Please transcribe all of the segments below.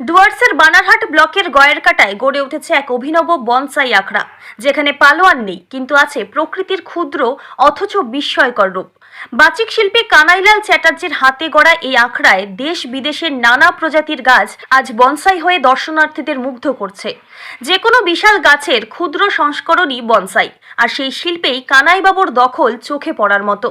ডুয়ার্সের বানারহাট ব্লকের গয়ের কাটায় গড়ে উঠেছে এক অভিনব বনসাই আখড়া। যেখানে পালোয়ান নেই, কিন্তু আছে প্রকৃতির ক্ষুদ্র অথচ বিস্ময়কর রূপ। বাচিক শিল্পী কানাইলাল চ্যাটার্জির হাতে গড়া এই আখড়ায় দেশ বিদেশের নানা প্রজাতির গাছ আজ বনসাই হয়ে দর্শনার্থীদের মুগ্ধ করছে। যে কোনো বিশাল গাছের ক্ষুদ্র সংস্করণই বনসাই। আর সেই শিল্পেই কানাইবাবুর দখল চোখে পড়ার মতো।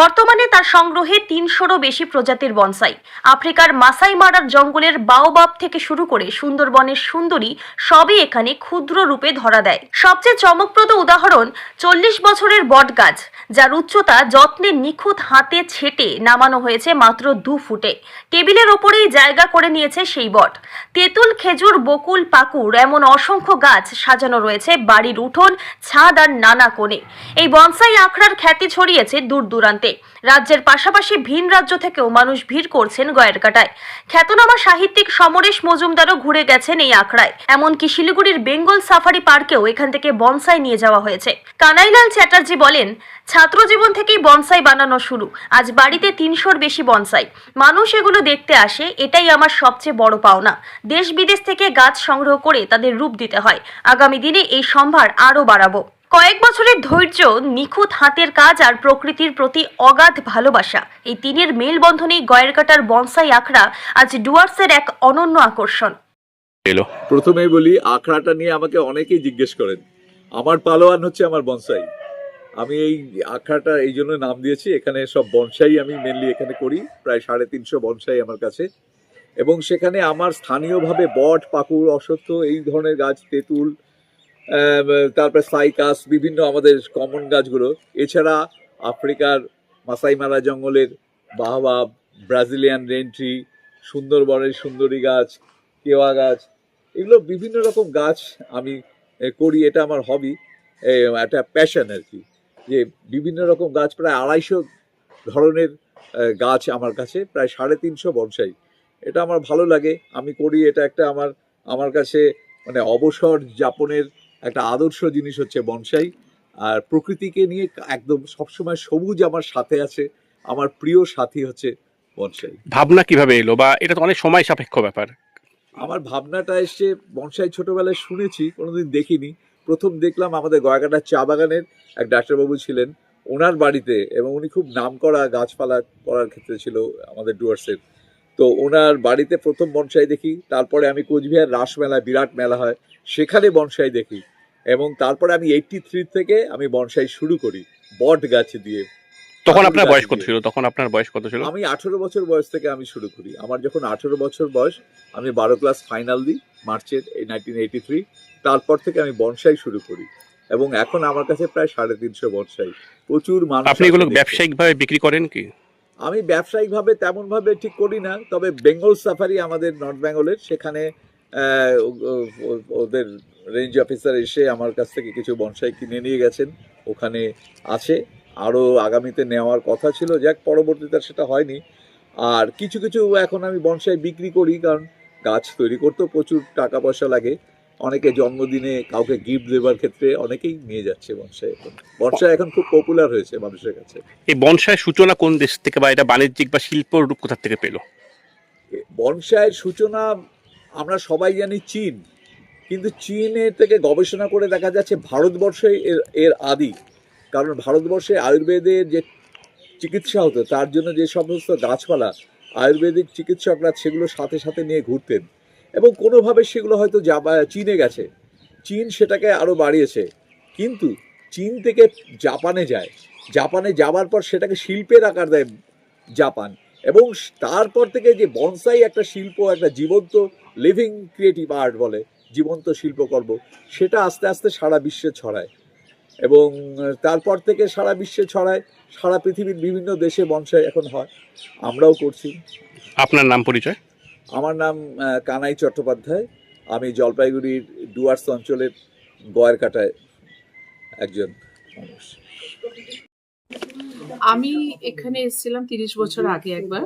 বর্তমানে তার সংগ্রহে তিনশোরও বেশি প্রজাতির বনসাই। আফ্রিকার মাসাই মারার জঙ্গলের বাওবাব থেকে শুরু করে সুন্দরবনের সুন্দরী সবই এখানে ক্ষুদ্র রূপে ধরা দেয়। সবচেয়ে চমকপ্রদ উদাহরণ চল্লিশ বছরের বট গাছ যার উচ্চতা যত্নে নিখুঁত হাতে ছেটে নামানো হয়েছে মাত্র দু ফুটে। টেবিলের ওপরেই জায়গা করে নিয়েছে সেই বট। তেঁতুল, খেজুর, বকুল, পাকুড় এমন অসংখ্য গাছ সাজানো রয়েছে বাড়ির উঠোন, ছাদ আর নানা কোণে। এই বনসাই আখড়ার খ্যাতি ছড়িয়েছে দূর দূরান্তে। রাজ্যের পাশাপাশি ভিন রাজ্য থেকেও মানুষ ভিড় করছেন গয়ের কাটায়। খ্যাতনামা সাহিত্যিক সমরেশ মজুমদারও ঘুরে গেছেন এই আখড়ায়। এমনকি শিলিগুড়ির বেঙ্গল সাফারি পার্কেও এখান থেকে বনসাই নিয়ে যাওয়া হয়েছে। কানাইলাল চ্যাটার্জি বলেন ছাত্র জীবন থেকেই বনসাই বানানো শুরু। আজ বাড়িতে তিনশোর বেশি বনসাই। মানুষ এগুলো দেখতে আসে এটাই আমার সবচেয়ে বড় পাওনা। দেশ বিদেশ থেকে গাছ সংগ্রহ করে তাদের রূপ দিতে হয়। আগামী দিনে এই সম্ভার আরও বাড়াবো। কয়েক বছরের ধৈর্য নিখুঁত হাতের কাজ আর প্রকৃতির প্রতি অগাধ ভালোবাসা এই তিনের মেলবন্ধনেই গয়ের কাটার বনসাই আখড়া আজ ডুয়ার্সের এক অনন্য আকর্ষণ। এলো। প্রথমেই বলি আখড়াটা নিয়ে আমাকে অনেকেই জিজ্ঞেস করেন আমার পালোয়ান হচ্ছে আমার বনসাই। আমি এই আখড়াটা এই জন্য নাম দিয়েছি। এখানে সব বনসাই আমি মেনলি এখানে করি, প্রায় সাড়ে তিনশো বনসাই আমার কাছে। এবং সেখানে আমার স্থানীয়ভাবে বট, পাকুড়, অশ্বত্থ এই ধরনের গাছ, তেঁতুল তারপরে সাইকাস, বিভিন্ন আমাদের কমন গাছগুলো। এছাড়া আফ্রিকার মাসাই মারা জঙ্গলের বাহবাব ব্রাজিলিয়ান রেন্ট্রি, সুন্দরবনের সুন্দরী গাছ, কেওয়া গাছ, এগুলো বিভিন্ন রকম গাছ আমি করি। এটা আমার হবি একটা প্যাশন আর কি। যে বিভিন্ন রকম গাছ প্রায় আড়াইশো ধরনের গাছ আমার কাছে প্রায় সাড়ে তিনশো বনসাই। এটা আমার ভালো লাগে। আমি করি এটা একটা আমার আমার কাছে মানে অবসর যাপনের একটা আদর্শ জিনিস হচ্ছে বনসাই। আর প্রকৃতিকে নিয়ে একদম সবসময় সবুজ আমার সাথে আছে। আমার প্রিয় সাথী হচ্ছে বনসাই। ভাবনা কীভাবে এলো? বা এটা তো অনেক সময় সাপেক্ষ ব্যাপার। আমার ভাবনাটা এসে বনসাই ছোটবেলায় শুনেছি কোনোদিন দেখিনি। প্রথম দেখলাম আমাদের গয়াকাটার চা বাগানের এক ডাক্তারবাবু ছিলেন। ওনার বাড়িতে এবং উনি খুব নাম করা গাছপালা করার ক্ষেত্রে ছিল আমাদের ডুয়ার্সের। তো ওনার বাড়িতে প্রথম বনসাই দেখি, তারপরে আমি কোচবিহার রাসমেলা বিরাট মেলা হয়, সেখানে বনসাই দেখি। এবং তারপরে আমি এইটটি থ্রি থেকে আমি বনসাই শুরু করি, বট গাছ দিয়ে। তখন আপনার বয়স কত ছিল? তখন আপনার বয়স কত ছিল? আমি আঠেরো বছর বয়স থেকে আমি শুরু করি। আমার যখন আঠেরো বছর বয়স আমি বারো ক্লাস ফাইনাল দিই মার্চের এই নাইনটিন এইটি থ্রি তারপর থেকে আমি বনসাই শুরু করি। এবং এখন আমার কাছে প্রায় সাড়ে তিনশো বনসাই। প্রচুর মানুষ আপনি এগুলো। ব্যবসায়িকভাবে বিক্রি করেন কি? আমি ব্যবসায়িকভাবে তেমন ভাবে ঠিক করি না তবে বেঙ্গল সাফারি আমাদের নর্থ বেঙ্গলের সেখানে ওদের রেঞ্জ অফিসার এসে আমার কাছ থেকে কিছু বনসাই কিনে নিয়ে গেছেন। ওখানে আছে। আরও আগামীতে নেওয়ার কথা ছিল যাক পরবর্তীতে সেটা হয়নি। আর কিছু কিছু এখন আমি বনসাই বিক্রি করি কারণ গাছ তৈরি করতেও প্রচুর টাকা পয়সা লাগে। অনেকে জন্মদিনে কাউকে গিফট দেবার ক্ষেত্রে অনেকেই নিয়ে যাচ্ছে বনসাই এখন। বনসাই এখন খুব পপুলার হয়েছে মানুষের কাছে। এই বনসাই সূচনা কোন দেশ থেকে বা এটা বাণিজ্যিক বা শিল্প রূপ কোথা থেকে পেল? বনসাইয়ের সূচনা আমরা সবাই জানি চীন। কিন্তু চীনের থেকে গবেষণা করে দেখা যাচ্ছে ভারতবর্ষে এর এর আদি। কারণ ভারতবর্ষে আয়ুর্বেদের যে চিকিৎসা হতো, তার জন্য যে সমস্ত গাছপালা আয়ুর্বেদিক চিকিৎসকরা সেগুলো সাথে সাথে নিয়ে ঘুরতেন। এবং কোনোভাবে সেগুলো হয়তো চীনে গেছে। চীন সেটাকে আরও বাড়িয়েছে। কিন্তু চীন থেকে জাপানে যায়। জাপানে যাওয়ার পর সেটাকে শিল্পের আকার দেয় জাপান। এবং তারপর থেকে যে বনসাই একটা শিল্প, একটা জীবন্ত লিভিং ক্রিয়েটিভ আর্ট বলে, জীবন্ত শিল্পকর্ম, সেটা আস্তে আস্তে সারা বিশ্বে ছড়ায়। এবং তারপর থেকে সারা বিশ্বে ছড়ায় সারা পৃথিবীর বিভিন্ন দেশে বনসাই এখন হয়। আমরাও করছি। আপনার নাম পরিচয়? আমার নাম কানাই চট্টোপাধ্যায়। আমি জলপাইগুড়ির ডুয়ার্স অঞ্চলের গয়ের কাটায় একজন মানুষ। আমি এখানে এসেছিলাম তিরিশ বছর আগে একবার।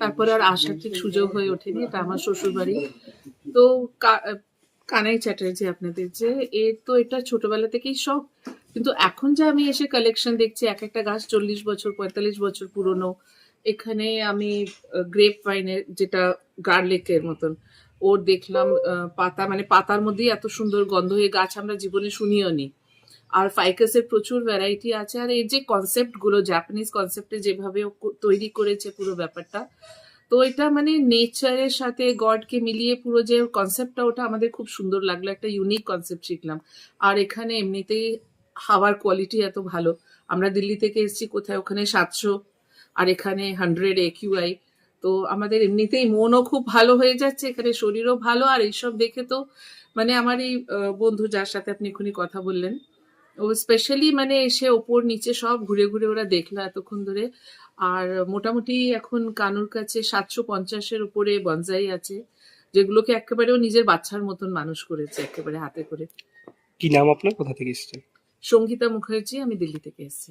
তারপরে আর আসার ঠিক সুযোগ হয়ে ওঠেনি এটা আমার শ্বশুর বাড়ি তো কানাই চ্যাটার্জি আপনাদের যে, এ তো এটা ছোটবেলা থেকেই শখ। কিন্তু এখন যে আমি এসে কালেকশন দেখছি, এক একটা গাছ চল্লিশ বছর, পঁয়তাল্লিশ বছর পুরনো, এখানে আমি গ্রেপ ওয়াইনের যেটা গার্লিকের মতন, ওর দেখলাম পাতা মানে পাতার মধ্যেই এত সুন্দর গন্ধ হয়ে গাছ আমরা জীবনে শুনিও নি। আর ফাইকাসের প্রচুর ভ্যারাইটি আছে, আর এই যে কনসেপ্টগুলো জাপানিজ কনসেপ্টে যেভাবে তৈরি করেছে পুরো ব্যাপারটা তো এটা মানে নেচারের সাথে গডকে মিলিয়ে পুরো যে কনসেপ্টটা ওটা আমাদের খুব সুন্দর লাগল। একটা ইউনিক কনসেপ্ট শিখলাম। আর এখানে এমনিতেই হাওয়ার কোয়ালিটি এত ভালো। আমরা দিল্লি থেকে এসেছি কোথায়? ওখানে সাতশো, আর এখানে হান্ড্রেড একিউআই তো আমাদের এমনিতেই মনও খুব ভালো হয়ে যাচ্ছে, এখানে শরীরও ভালো। আর এইসব দেখে তো মানে আমার এই বন্ধু যার সাথে আপনি এক্ষুনি কথা বললেন ও স্পেশালি মানে এসে ওপর নিচে সব ঘুরে ঘুরে ওরা দেখল এতক্ষণ ধরে। আর মোটামুটি এখন কানুর কাছে সাতশো পঞ্চাশের উপরে বনজাই আছে যেগুলোকে একেবারে ও নিজের বাচ্চার মতন মানুষ করেছে একেবারে হাতে করে। কি নাম আপনার? কোথা থেকে এসেছেন? সঙ্গীতা মুখার্জি আমি দিল্লি থেকে এসেছি।